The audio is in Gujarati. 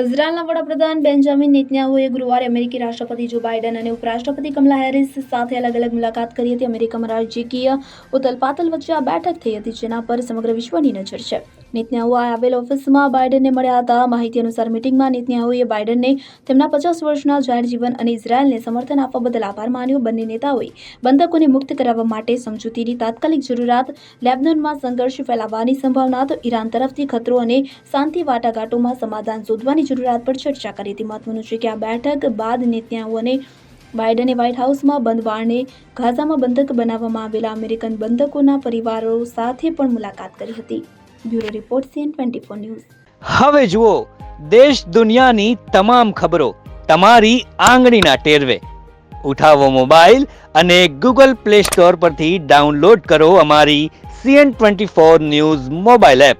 ઇઝરાયલના વડાપ્રધાન બેન્જામિન નેતન્યાહુએ ગુરુવારે અમેરિકી રાષ્ટ્રપતિ જો બાઇડન અને ઉપરાષ્ટ્રપતિ કમલા હેરિસ સાથે અલગ અલગ મુલાકાત કરી હતી. અમેરિકામાં રાજકીય ઉથલપાથલ વચ્ચે આ બેઠક થઈ હતી, જેના પર સમગ્ર વિશ્વની નજર છે. નેતન્યાહુ આવેલ ઓફિસમાં બાઇડનને મળ્યા હતા. માહિતી અનુસાર મિટિંગમાં નેતન્યાહુએ બાઇડનને તેમના પચાસ વર્ષના જાહેર જીવન અને ઇઝરાયલને સમર્થન આપવા બદલ આભાર માન્યો. બંને નેતાઓએ બંધકોને મુક્ત કરાવવા માટે સમજૂતીની તાત્કાલિક જરૂરિયાત લેબનોનમાં સંઘર્ષ ફેલાવવાની સંભાવના તો ઈરાન તરફથી ખતરો અને શાંતિ વાટાઘાટોમાં સમાધાન શોધવાની જરૂરિયાત પર ચર્ચા કરી હતી. મહત્વનું છે કે આ બેઠક બાદ નેતન્યાહુ અને બાઇડને વ્હાઇટ હાઉસમાં બંધ બારણે ગાઝામાં બંધક બનાવવામાં આવેલા અમેરિકન બંધકોના પરિવારો સાથે પણ મુલાકાત કરી હતી. Bureau report CN twenty four news. હવે જુઓ, દેશ દુનિયાની તમામ ખબરો તમારી આંગળીના ટેરવે. ઉઠાવો મોબાઈલ અને ગૂગલ પ્લે સ્ટોર પરથી ડાઉનલોડ કરો અમારી CN twenty four news mobile app.